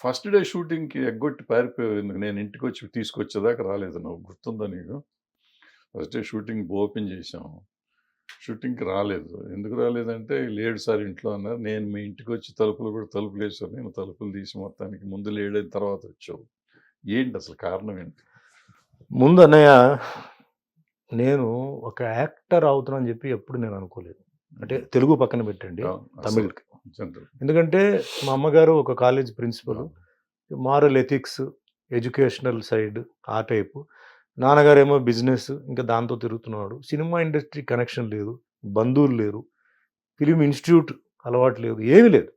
First day షూటింగ్కి ఎగ్గొట్టి పారిపోయావు ఎందుకు? నేను ఇంటికి వచ్చి తీసుకొచ్చేదాకా రాలేదు. నువ్వు గుర్తుందా నీకు? ఫస్ట్ డే షూటింగ్ ఓపెన్ చేసాం షూటింగ్కి రాలేదు. ఎందుకు రాలేదంటే లేడు సార్ ఇంట్లో అన్నారు. నేను మీ ఇంటికి వచ్చి తలుపులు కూడా తలుపులు వేసాను నేను తలుపులు తీసి మొత్తానికి ముందు లేడైన తర్వాత వచ్చావు. ఏంటి అసలు కారణం ఏంటి? ముందు అన్నయ్య నేను ఒక యాక్టర్ అవుతున్నాను చెప్పి ఎప్పుడు నేను అనుకోలేదు. అంటే తెలుగు పక్కన పెట్టండి. తమిళ్కి. ఎందుకంటే మా అమ్మగారు ఒక college principal moral ethics educational side ఆ టైపు. నాన్నగారేమో బిజినెస్ ఇంకా దాంతో తిరుగుతున్నాడు సినిమా ఇండస్ట్రీ కనెక్షన్ లేదు బంధువులు లేరు ఫిలిం ఇన్స్టిట్యూట్ అలవాటు లేదు ఏమీ లేదు.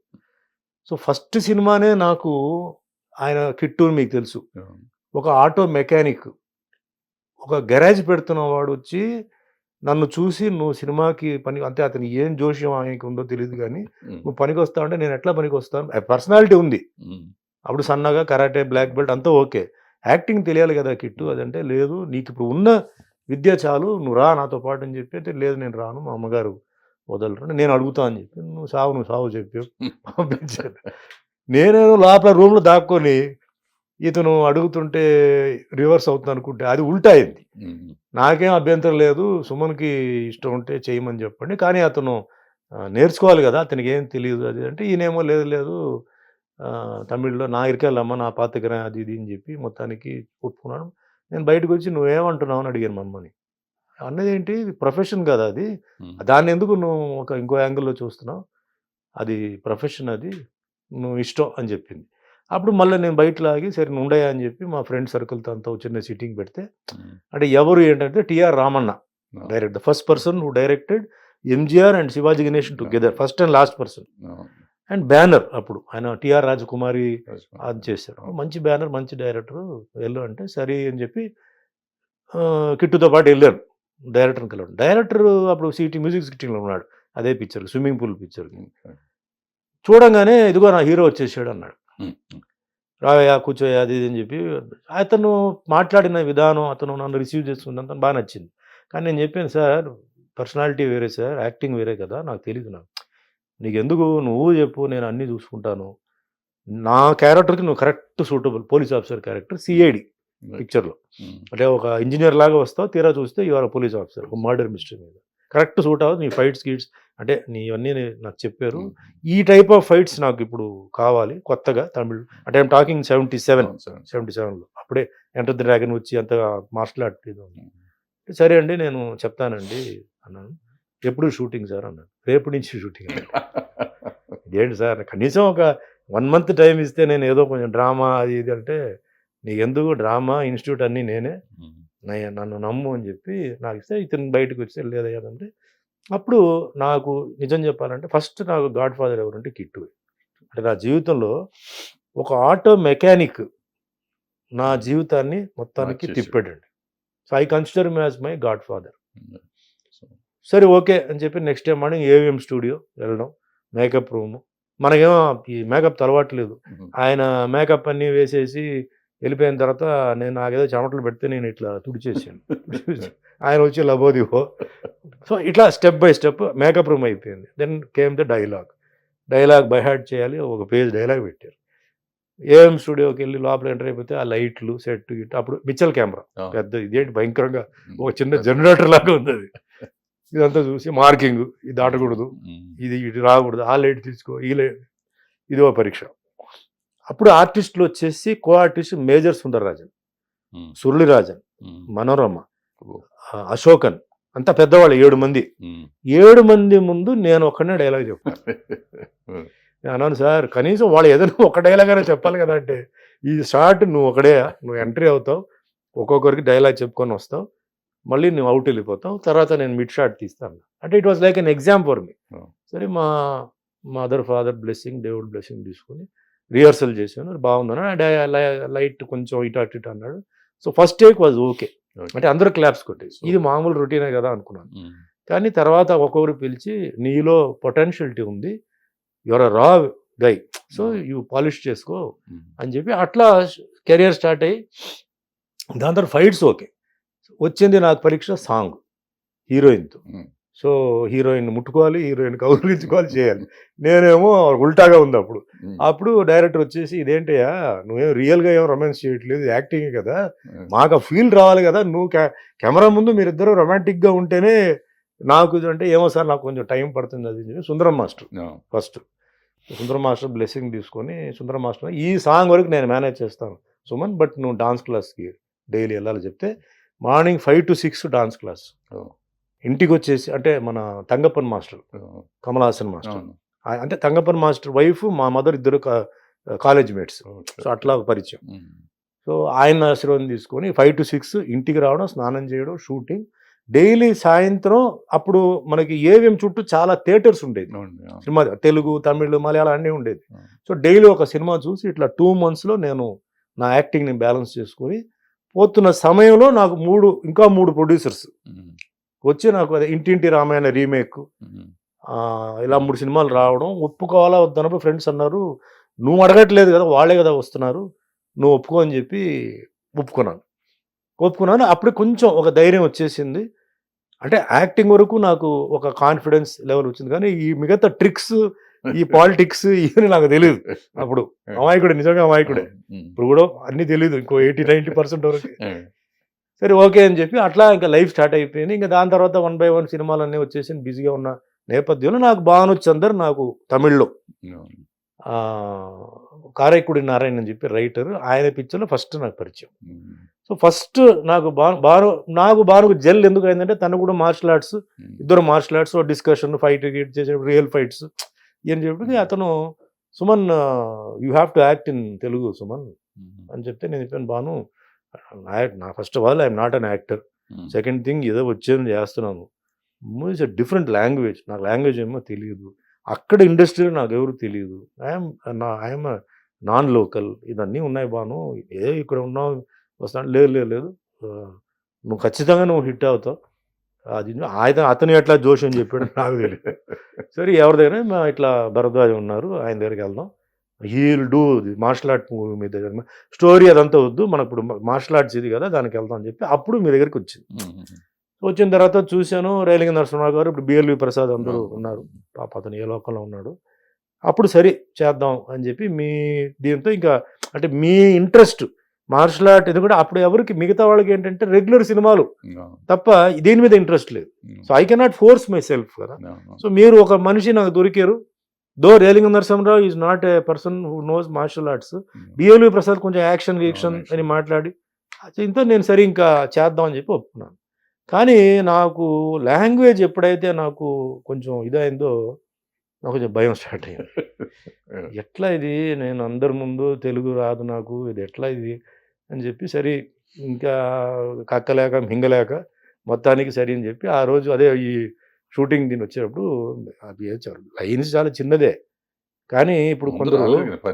సో ఫస్ట్ సినిమానే నాకు ఆయన కిట్టూరు మీకు తెలుసు. ఒక ఆటో మెకానిక్ ఒక గెరాజ్ పెడుతున్న వాడు వచ్చి నన్ను చూసి నువ్వు సినిమాకి పని అంటే అతను ఏం జోష్యం ఆయనకి ఉందో తెలియదు కానీ నువ్వు పనికి వస్తావు అంటే నేను ఎట్లా పనికి వస్తాను? పర్సనాలిటీ ఉంది. అప్పుడు సన్నగా కరాటే బ్లాక్ బెల్ట్ అంతా ఓకే. యాక్టింగ్ తెలియాలి కదా కిట్టు అదంటే లేదు. నీకు ఇప్పుడు ఉన్న విద్య చాలు నువ్వు రా నాతో పాటు అని చెప్పి అయితే లేదు నేను రాను మా అమ్మగారు వదలరు నేను అడుగుతా అని చెప్పి నువ్వు సావు నువ్వు సావు చెప్పి పంపించాను నేనేదో లోపల రూమ్లో దాక్కొని ఇతను అడుగుతుంటే రివర్స్ అవుతుంది అనుకుంటే అది ఉల్టా అయింది. నాకేం అభ్యంతరం లేదు సుమన్కి ఇష్టం ఉంటే చేయమని చెప్పండి. కానీ అతను నేర్చుకోవాలి కదా అతనికి ఏం తెలియదు అది అంటే ఈయనేమో లేదు లేదు తమిళ్ళో నా ఇరికెళ్ళమ్మ నా పాతకరా అది ఇది అని చెప్పి మొత్తానికి ఒప్పుకున్నాను నేను బయటకు వచ్చి నువ్వేమంటున్నావు అని అడిగాను మా అమ్మని అన్నది ఏంటి? ప్రొఫెషన్ కదా అది. దాన్ని ఎందుకు నువ్వు ఒక ఇంకో యాంగిల్లో చూస్తున్నావు? అది ప్రొఫెషన్ అది నువ్వు ఇష్టం అని చెప్పింది. అప్పుడు మళ్ళీ నేను బయట లాగి సరే ఉండయా అని చెప్పి మా ఫ్రెండ్ సర్కిల్తో అంతా ఒక చిన్న సిట్టింగ్ పెడితే అంటే ఎవరు ఏంటంటే TR Ramanna direct the first person who directed MGR and Sivaji Ganesan together first and last person. And banner అప్పుడు ఆయన టిఆర్ రాజకుమారి అది చేశారు. మంచి బ్యానర్ మంచి డైరెక్టర్ వెళ్ళు అంటే సరే అని చెప్పి కిట్టుతో పాటు వెళ్ళారు డైరెక్టర్ని కలవడం డైరెక్టర్ అప్పుడు సిటీ మ్యూజిక్ సిటీలో ఉన్నాడు అదే పిక్చర్ స్విమ్మింగ్ పూల్ పిక్చర్ చూడంగానే ఇదిగో నా హీరో వచ్చేసాడు అన్నాడు. రావయ్యా కూర్చోయా అది ఇది అని చెప్పి అతను మాట్లాడిన విధానం అతను నన్ను రిసీవ్ చేసుకుందంత బాగా నచ్చింది. కానీ నేను చెప్పాను సార్ పర్సనాలిటీ వేరే సార్ యాక్టింగ్ వేరే కదా నాకు తెలియదు నాకు. నీకు ఎందుకు నువ్వు చెప్పు నేను అన్నీ చూసుకుంటాను. నా క్యారెక్టర్కి నువ్వు correct suitable police officer character CID పిక్చర్లో. అంటే ఒక ఇంజనీర్ లాగా వస్తావు తీరా చూస్తే యువర్ పోలీస్ ఆఫీసర్ ఒక మర్డర్ మిస్టరీ మీద. కరెక్ట్ సూట్ అవ్వదు. నీ ఫైట్స్ గీట్స్ అంటే నీ ఇవన్నీ నాకు చెప్పారు. ఈ టైప్ ఆఫ్ ఫైట్స్ నాకు ఇప్పుడు కావాలి కొత్తగా తమిళ్ అంటే I'm talking seventy seven seventy సెవెన్లో. అప్పుడే ఎంటర్ ది డ్రాగన్ వచ్చి అంతగా మార్షల్ ఆర్ట్ ఇది ఉంది. సరే అండి నేను చెప్తానండి అన్నాను. ఎప్పుడు షూటింగ్ సార్ అన్నాను. రేపు నుంచి షూటింగ్ ఏంటి సార్? కనీసం ఒక వన్ మంత్ టైం ఇస్తే నేను ఏదో కొంచెం డ్రామా అది ఇది అంటే నీకెందుకు డ్రామా ఇన్స్టిట్యూట్ అన్నీ నేనే. నే- నన్ను నమ్ము అని చెప్పి నాకు ఇస్తే ఇతను బయటకు వచ్చి లేదయ్యాదంటే అప్పుడు నాకు నిజం చెప్పాలంటే ఫస్ట్ నాకు గాడ్ ఫాదర్ ఎవరంటే కిట్టు అంటే నా జీవితంలో ఒక ఆటో మెకానిక్ నా జీవితాన్ని మొత్తానికి. తిప్పాడండి. So I consider me as my godfather. సరే ఓకే అని చెప్పి next time morning AVM studio వెళ్ళడం మేకప్ రూమ్. మనకేమో ఈ మేకప్ అలవాటు లేదు. ఆయన మేకప్ అన్నీ వేసేసి వెళ్ళిపోయిన తర్వాత నేను నాకేదో చెమటలు పెడితే నేను ఇట్లా తుడిచేసాను. ఆయన వచ్చి లబోదివో సో ఇట్లా step by step makeup room అయిపోయింది. Then came the dialogue dialogue by heart చేయాలి ఒక పేజ్ డైలాగ్ పెట్టారు. ఏఎం స్టూడియోకి వెళ్ళి లోపల ఎంటర్ అయిపోతే ఆ లైట్లు సెట్ గిట్ అప్పుడు మిచ్చల్ కెమెరా. పెద్ద ఇదేంటి భయంకరంగా ఒక చిన్న జనరేటర్ లాగా ఉంది అది. ఇదంతా చూసి మార్కింగ్ ఇది దాటకూడదు ఇది ఇటు రాకూడదు ఆ లైట్ తీసుకో ఈ లైట్ ఇది ఒక పరీక్ష. అప్పుడు ఆర్టిస్టులు వచ్చేసి co artist major Sundararajan Surulirajan Manorama Ashokan అంతా పెద్దవాళ్ళు ఏడు మంది. ఏడు మంది ముందు నేను ఒక్కనే డైలాగ్ చెప్పాను నేను అన్నాను సార్ కనీసం వాళ్ళు ఏదైనా ఒక డైలాగ్ అయినా చెప్పాలి కదా అంటే ఈ షార్ట్ నువ్వు ఒకడే నువ్వు ఎంట్రీ అవుతావు ఒక్కొక్కరికి డైలాగ్ చెప్పుకొని వస్తావు మళ్ళీ నువ్వు అవుట్ వెళ్ళిపోతావు తర్వాత నేను మిడ్ షాట్ తీస్తాను అంటే it was like an exam for me. సరే మా మదర్ ఫాదర్ బ్లెస్సింగ్ దేవుడ్ బ్లెస్సింగ్ తీసుకుని రిహర్సల్ చేశాను. బాగుందన్నాడు. లైట్ కొంచెం ఇటు అటు ఇటు అన్నాడు. So first take was okay. అంటే అందరూ క్లాప్స్ కొట్టేసి. ఇది మామూలు రొటీనే కదా అనుకున్నాను. కానీ తర్వాత ఒక్కొక్కరు పిలిచి నీలో పొటెన్షియలిటీ ఉంది. యువర్ రా గై. సో యూ పాలిష్ చేసుకో అని చెప్పి అట్లా కెరియర్ స్టార్ట్ అయ్యి దాని తర్వాత ఫైట్స్ ఓకే. వచ్చింది నాకు పరీక్ష సాంగ్ హీరోయిన్తో. సో హీరోయిన్ ముట్టుకోవాలి హీరోయిన్ కౌగిలించుకోవాలి చేయాలి. నేనేమో ఉల్టాగా ఉంది అప్పుడు. అప్పుడు డైరెక్టర్ వచ్చేసి ఇదేంటయ్యా నువ్వేం రియల్గా ఏం రొమాన్స్ చేయట్లేదు యాక్టింగ్ కదా. మాకు ఆ ఫీల్ రావాలి కదా. నువ్వు కెమెరా ముందు మీరిద్దరు రొమాంటిక్గా ఉంటేనే నాకు ఇది అంటే ఏమో సార్ నాకు కొంచెం టైం పడుతుంది అది అని Sundaram master first. Sundaram master blessing తీసుకొని సుందరం మాస్టర్ ఈ సాంగ్ వరకు నేను మేనేజ్ చేస్తాను. సుమన్ బట్ నువ్వు డాన్స్ క్లాస్కి డైలీ వెళ్ళాలి చెప్తే morning five to six dance class ఇంటికి వచ్చేసి అంటే మన తంగప్పన్ మాస్టర్ కమలాసన్ మాస్టర్. అంటే తంగప్పన్ మాస్టర్ వైఫ్ మా మదర్ ఇద్దరు కాలేజ్ మేట్స్. సో అట్లా పరిచయం. సో ఆయన ఆశీర్వాదం తీసుకొని ఫైవ్ టు సిక్స్ ఇంటికి రావడం స్నానం చేయడం షూటింగ్. డైలీ సాయంత్రం అప్పుడు మనకి ఏవిఎం చుట్టూ చాలా థియేటర్స్ ఉండేది. సినిమా తెలుగు తమిళ్ మలయాళం అన్నీ ఉండేది. సో డైలీ ఒక సినిమా చూసి ఇట్లా టూ మంత్స్లో నేను నా యాక్టింగ్ని బ్యాలెన్స్ చేసుకొని పోతున్న సమయంలో నాకు మూడు ఇంకా మూడు ప్రొడ్యూసర్స్. వచ్చి నాకు అదే ఇంటింటి రామాయణ రీమేక్. ఇలా మూడు సినిమాలు రావడం ఒప్పుకోవాలా వద్దన్నప్పుడు ఫ్రెండ్స్ అన్నారు నువ్వు అడగట్లేదు కదా వాళ్ళే కదా వస్తున్నారు నువ్వు ఒప్పుకో అని చెప్పి ఒప్పుకున్నాను. ఒప్పుకున్నాను అప్పుడు కొంచెం ఒక ధైర్యం వచ్చేసింది. అంటే యాక్టింగ్ వరకు నాకు ఒక కాన్ఫిడెన్స్ లెవెల్ వచ్చింది. కానీ ఈ మిగతా ట్రిక్స్ ఈ పాలిటిక్స్ ఇవన్నీ నాకు తెలియదు అప్పుడు. అమాయకుడే నిజంగా అమాయకుడే. ఇప్పుడు కూడా అన్నీ తెలియదు ఇంకో ఎయిటీ నైంటీ పర్సెంట్ వరకు. సరే ఓకే అని చెప్పి అట్లా ఇంకా లైఫ్ స్టార్ట్ అయిపోయింది. ఇంకా దాని తర్వాత వన్ బై వన్ సినిమాలు అన్నీ వచ్చేసి బిజీగా ఉన్న నేపథ్యంలో నాకు భాను చందర్ నాకు తమిళ్ళో. కారైకుడి నారాయణ అని చెప్పి రైటర్ ఆయన పిక్చర్లో ఫస్ట్ నాకు పరిచయం. సో ఫస్ట్ నాకు బా బాను నాకు బానుకు జెల్ ఎందుకు అయిందంటే తను కూడా మార్షల్ ఆర్ట్స్ ఇద్దరు మార్షల్ ఆర్ట్స్ డిస్కషన్ ఫైట్ గిట్ చేసే రియల్ ఫైట్స్ అని చెప్పి అతను Suman you have to act in Telugu Suman అని చెప్తే నేను చెప్పాను బాను నా- నా first of all I'm not an actor second thing ఏదో వచ్చేది చేస్తున్నాను. ఇట్స్ డిఫరెంట్ లాంగ్వేజ్ నాకు లాంగ్వేజ్ ఏమో తెలియదు అక్కడ ఇండస్ట్రీలో నాకు ఎవరు తెలియదు ఐఎమ్ నా ఐఎమ్ నాన్ లోకల్ ఇవన్నీ ఉన్నాయి బాను. ఏ ఇక్కడ ఉన్నావు వస్తాను. లేదు లేదు లేదు. నువ్వు ఖచ్చితంగా నువ్వు హిట్ అవుతావు. అది ఆయన అతను ఎట్లా జోష్ అని చెప్పాడు నాకు తెలియదు. సరే ఎవరి దగ్గర ఇట్లా భరద్వాజ ఉన్నారు. ఆయన దగ్గరికి వెళ్దాం. He'll do martial art movie మీద స్టోరీ అదంతా వద్దు మనకు ఇప్పుడు మార్షల్ ఆర్ట్స్ ఇది కదా దానికి వెళ్దాం అని చెప్పి అప్పుడు మీ దగ్గరికి వచ్చింది. వచ్చిన తర్వాత చూశాను రైలింగ నరసింహరావు గారు ఇప్పుడు బిఎల్వి ప్రసాద్ అందరూ. ఉన్నారు. పాప అతను ఏ లోకంలో ఉన్నాడు. అప్పుడు సరే చేద్దాం అని చెప్పి మీ దీంతో ఇంకా అంటే మీ ఇంట్రెస్ట్ మార్షల్ ఆర్ట్ ఎందుకంటే అప్పుడు ఎవరికి మిగతా వాళ్ళకి ఏంటంటే రెగ్యులర్ సినిమాలు. తప్ప దీని మీద ఇంట్రెస్ట్ లేదు. So I cannot force myself కదా. సో మీరు ఒక మనిషి నాకు దొరికారు though Relangi Narasimha Rao is not a person who knows martial arts BLV Prasad కొంచెం యాక్షన్ action. అని మాట్లాడి ఇంత నేను సరే ఇంకా చేద్దాం అని చెప్పి ఒప్పుకున్నాను కానీ నాకు లాంగ్వేజ్ ఎప్పుడైతే నాకు కొంచెం ఇదైందో నాకు కొంచెం భయం స్టార్ట్ అయింది ఎట్లా ఇది నేను అందరి ముందు తెలుగు రాదు నాకు ఇది ఎట్లా ఇది అని చెప్పి సరే ఇంకా కక్కలేక మింగలేక మొత్తానికి సరి అని చెప్పి ఆ రోజు అదే ఈ షూటింగ్ దీని వచ్చేటప్పుడు అది లైన్స్ చాలా చిన్నదే. కానీ ఇప్పుడు కొందరు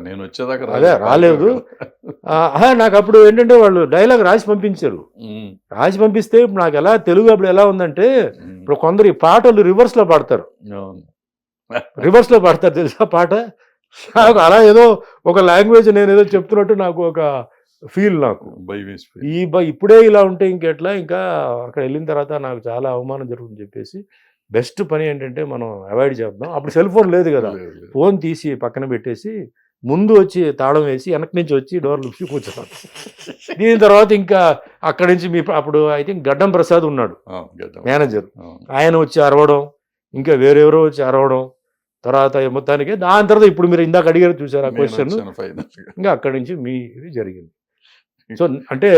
నేను వచ్చేదాకా అదే, రాలేదు. నాకు అప్పుడు ఏంటంటే వాళ్ళు డైలాగ్ రాసి పంపించారు. రాసి పంపిస్తే ఇప్పుడు నాకు ఎలా తెలుగు అప్పుడు ఎలా ఉందంటే ఇప్పుడు కొందరు ఈ పాటలు రివర్స్లో పాడతారు. అవును. రివర్స్లో పాడతారు తెలుసా పాట? నాకు అలా ఏదో ఒక లాంగ్వేజ్ నేను ఏదో చెప్తున్నట్టు నాకు ఒక ఫీల్ నాకు. ఈ బ ఇప్పుడే ఇలా ఉంటే ఇంకెట్లా? ఇంకా అక్కడ వెళ్ళిన తర్వాత నాకు చాలా అవమానం జరుగుతుంది చెప్పేసి బెస్ట్ పని ఏంటంటే మనం అవాయిడ్ చేద్దాం అప్పుడు సెల్ ఫోన్ లేదు కదా. ఫోన్ తీసి పక్కన పెట్టేసి ముందు వచ్చి తాళం వేసి వెనక నుంచి వచ్చి డోర్ లిప్పి కూర్చున్నాను దీని తర్వాత ఇంకా అక్కడి నుంచి మీ అప్పుడు ఐ థింక్ గడ్డం ప్రసాద్ ఉన్నాడు. మేనేజర్. ఆయన వచ్చి అరవడం ఇంకా వేరెవరో వచ్చి అరవడం తర్వాత మొత్తానికి దాని తర్వాత ఇప్పుడు మీరు ఇందాక అడిగారు చూసారు ఆ క్వశ్చన్. ఇంకా అక్కడి నుంచి మీ ఇది జరిగింది సో అంటే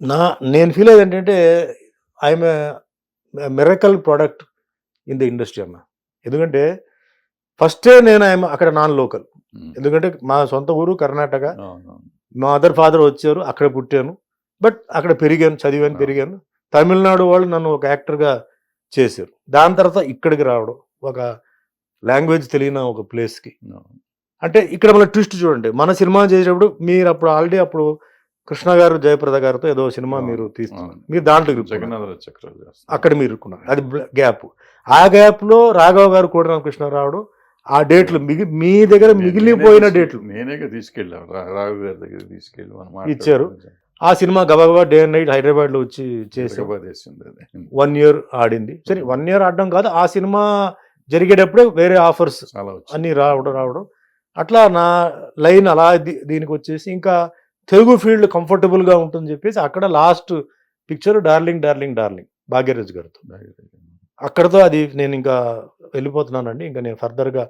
నా నేను ఫీల్ అయ్యేది ఏంటంటే I'm miracle product in the industry అన్న. ఎందుకంటే ఫస్టే నేను ఐఎమ్ అక్కడ నాన్ లోకల్. ఉమ్, ఎందుకంటే మా సొంత ఊరు కర్ణాటక. మా మదర్ ఫాదర్ వచ్చారు అక్కడ పుట్టాను. బట్ అక్కడ పెరిగాను చదివాను. పెరిగాను. తమిళనాడు వాళ్ళు నన్ను ఒక యాక్టర్గా చేశారు. దాని తర్వాత ఇక్కడికి రావడం ఒక లాంగ్వేజ్ తెలియని ఒక ప్లేస్కి. అంటే ఇక్కడ మన ట్విస్ట్ చూడండి. మన సినిమా చేసేటప్పుడు మీరు అప్పుడు ఆల్రెడీ అప్పుడు కృష్ణ గారు జయప్రద గారితో ఏదో సినిమా మీరు తీస్తున్నారు అవును. మీరు దాంట్లో ఇరుక్కున్నారు. అక్కడ మీరు ఇరుక్కున్నారు. అది గ్యాప్. ఆ గ్యాప్లో రాఘవ గారు కూడా కృష్ణ రావడం ఆ డేట్లు మిగి మీ దగ్గర మిగిలిపోయిన నేనే డేట్లు. నేనేగా తీసుకెళ్ళాను. రా- రాఘు గారి దగ్గర తీసుకెళ్ళి ఇచ్చారు. ఆ సినిమా గబగబా డే అండ్ నైట్ హైదరాబాద్లో వచ్చి చేసాం వన్ ఇయర్ ఆడింది. సరే వన్ ఇయర్ ఆడడం కాదు ఆ సినిమా జరిగేటప్పుడే వేరే ఆఫర్స్ అన్నీ రావడం రావడం. అట్లా నా లైన్ అలా దీనికి వచ్చేసి ఇంకా తెలుగు ఫీల్డ్ కంఫర్టబుల్గా ఉంటుందని చెప్పేసి అక్కడ last picture darling darling darling Bhagyaraj గారితో. అక్కడతో అది నేను ఇంకా వెళ్ళిపోతున్నానండి. ఇంకా నేను ఫర్దర్గా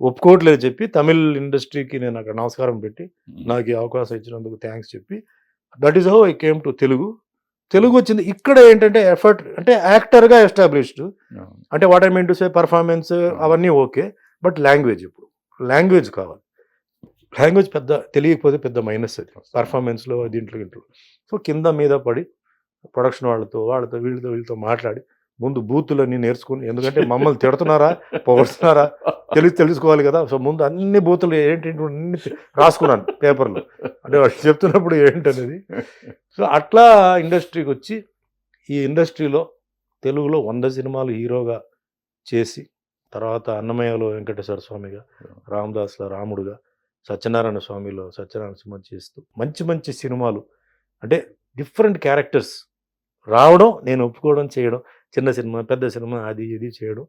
ఒప్పుకోవట్లేదు చెప్పి తమిళ్ ఇండస్ట్రీకి నేను అక్కడ నమస్కారం పెట్టి నాకు ఈ అవకాశం ఇచ్చినందుకు థ్యాంక్స్ చెప్పి that is how I came to Telugu. Telugu వచ్చింది. ఇక్కడ ఏంటంటే ఎఫర్ట్ అంటే యాక్టర్గా ఎస్టాబ్లిష్డ్ అంటే what I mean to say performance అవన్నీ ఓకే బట్ లాంగ్వేజ్ ఇప్పుడు. లాంగ్వేజ్ కావాలి. లాంగ్వేజ్ పెద్ద తెలియకపోతే పెద్ద మైనస్ అది. పర్ఫార్మెన్స్లో దీంట్లో ఇంట్లో సో కింద మీద పడి ప్రొడక్షన్ వాళ్ళతో వాళ్ళతో వీళ్ళతో వీళ్ళతో మాట్లాడి ముందు బూతులన్నీ నేర్చుకుని ఎందుకంటే మమ్మల్ని తిడుతున్నారా పొగడుతున్నారా తెలిసి తెలుసుకోవాలి కదా. సో ముందు అన్ని బూతులు ఏంటి అన్ని రాసుకున్నాను పేపర్లో. అంటే వాళ్ళు చెప్తున్నప్పుడు ఏంటనేది. సో అట్లా ఇండస్ట్రీకి వచ్చి ఈ ఇండస్ట్రీలో తెలుగులో వంద సినిమాలు హీరోగా చేసి తర్వాత అన్నమయ్యలో వెంకటేశ్వర స్వామిగా రామదాస్లో రాముడుగా సత్యనారాయణ స్వామిలో సత్యనారాయణ సినిమా చేస్తూ మంచి మంచి సినిమాలు. అంటే డిఫరెంట్ క్యారెక్టర్స్ రావడం నేను ఒప్పుకోవడం చేయడం చిన్న సినిమా పెద్ద సినిమా అది ఇది చేయడం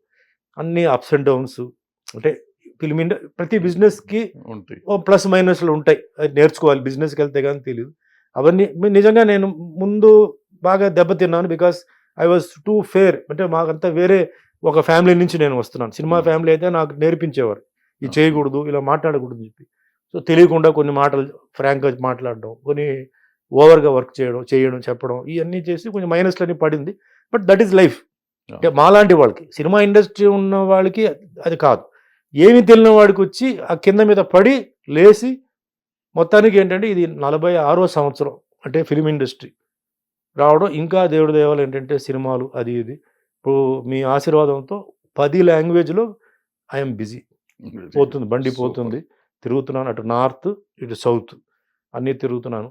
అన్ని అప్స్ అండ్ డౌన్స్ అంటే ఫిల్మ్ ఇండ ప్రతి బిజినెస్కి ఉంటాయి. ఓ ప్లస్ మైనస్లు ఉంటాయి. అది నేర్చుకోవాలి. బిజినెస్కి వెళ్తే కానీ తెలియదు అవన్నీ నిజంగా నేను ముందు బాగా దెబ్బతిన్నాను because I was too fair అంటే మాకంతా వేరే ఒక ఫ్యామిలీ నుంచి నేను వస్తున్నాను. సినిమా ఫ్యామిలీ అయితే నాకు నేర్పించేవారు. ఇది చేయకూడదు ఇలా మాట్లాడకూడదు అని చెప్పి. సో తెలియకుండా కొన్ని మాటలు ఫ్రాంక్గా మాట్లాడడం కొన్ని ఓవర్గా వర్క్ చేయడం చేయడం చెప్పడం ఇవన్నీ చేసి కొంచెం మైనస్లని పడింది. But that is life. అంటే మాలాంటి వాళ్ళకి సినిమా ఇండస్ట్రీ ఉన్న వాళ్ళకి అది కాదు. ఏమి తెలియని వాడికి వచ్చి ఆ కింద మీద పడి లేచి మొత్తానికి ఏంటంటే ఇది నలభై ఆరో సంవత్సరం అంటే ఫిలిం ఇండస్ట్రీ. రావడం ఇంకా దేవుడి దేవాలు ఏంటంటే సినిమాలు అది ఇది. ఇప్పుడు మీ ఆశీర్వాదంతో పది లాంగ్వేజ్లో ఐఎమ్ బిజీ. పోతుంది బండి పోతుంది. తిరుగుతున్నాను. అటు నార్త్ ఇటు సౌత్ అన్నీ తిరుగుతున్నాను.